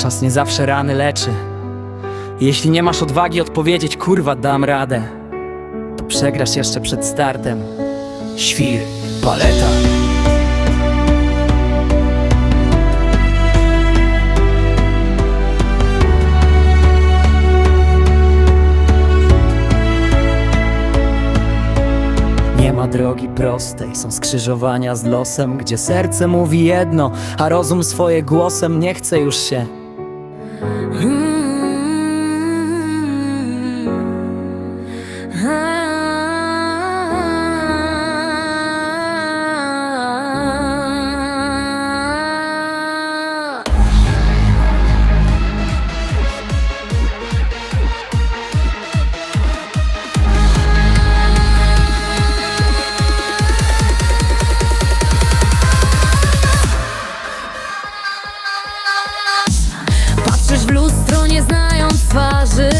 Czas nie zawsze rany leczy. Jeśli nie masz odwagi odpowiedzieć, kurwa, dam radę, to przegrasz jeszcze przed startem. Świr, paleta. Nie ma drogi prostej, są skrzyżowania z losem, gdzie serce mówi jedno, a rozum swoje głosem nie chce już się. Mm-hmm. W lustro nie znając twarzy.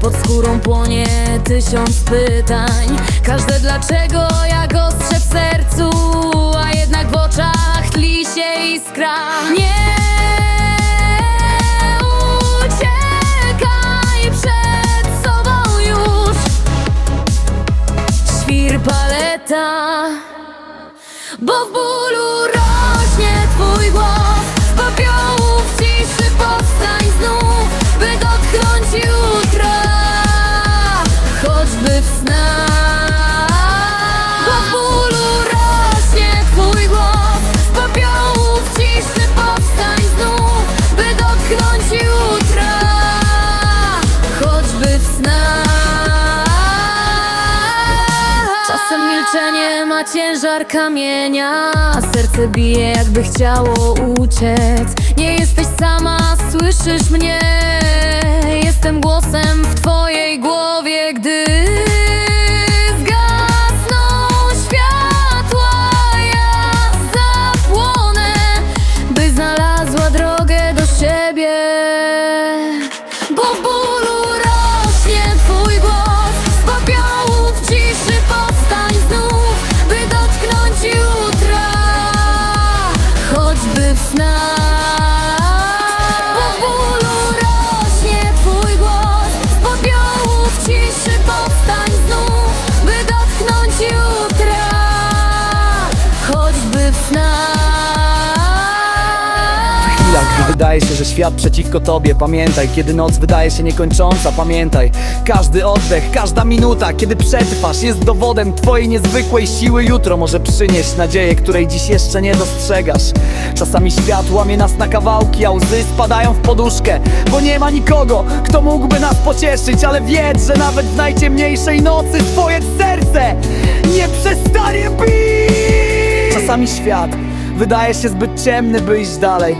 Pod skórą płonie tysiąc pytań. Każde dlaczego jak ostrze w sercu A jednak w oczach tli się iskra. Nie uciekaj przed sobą już. Świr paleta bo w bólu rośnie twój głos. Z popiołów ciszy powstań ciężar kamienia. Serce bije jakby chciało uciec. Nie jesteś sama, słyszysz mnie wydaje się, że świat przeciwko tobie. Pamiętaj, kiedy noc wydaje się niekończąca Pamiętaj, każdy oddech, każda minuta Kiedy przetrwasz jest dowodem twojej niezwykłej siły. Jutro może przynieść nadzieję, której dziś jeszcze nie dostrzegasz. Czasami świat łamie nas na kawałki, a łzy spadają w poduszkę Bo nie ma nikogo, kto mógłby nas pocieszyć Ale wiedz, że nawet w najciemniejszej nocy Twoje serce nie przestanie bić. Czasami świat wydaje się zbyt ciemny, by iść dalej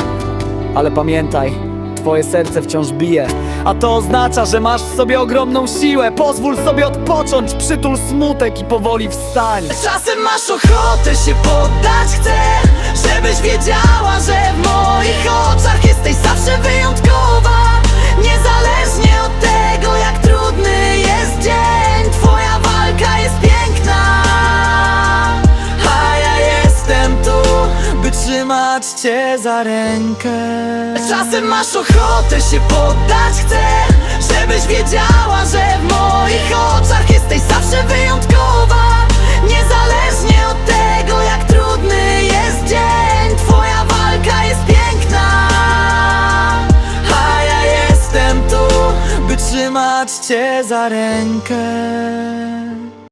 ale pamiętaj, twoje serce wciąż bije. A to oznacza, że masz w sobie ogromną siłę. Pozwól sobie odpocząć, przytul smutek i powoli wstań. Czasem masz ochotę się poddać Chcę, żebyś wiedziała, że w moich cię za rękę. Czasem masz ochotę się poddać Chcę, żebyś wiedziała, że w moich oczach jesteś zawsze wyjątkowa. Niezależnie od tego, jak trudny jest dzień Twoja walka jest piękna. A ja jestem tu, by trzymać cię za rękę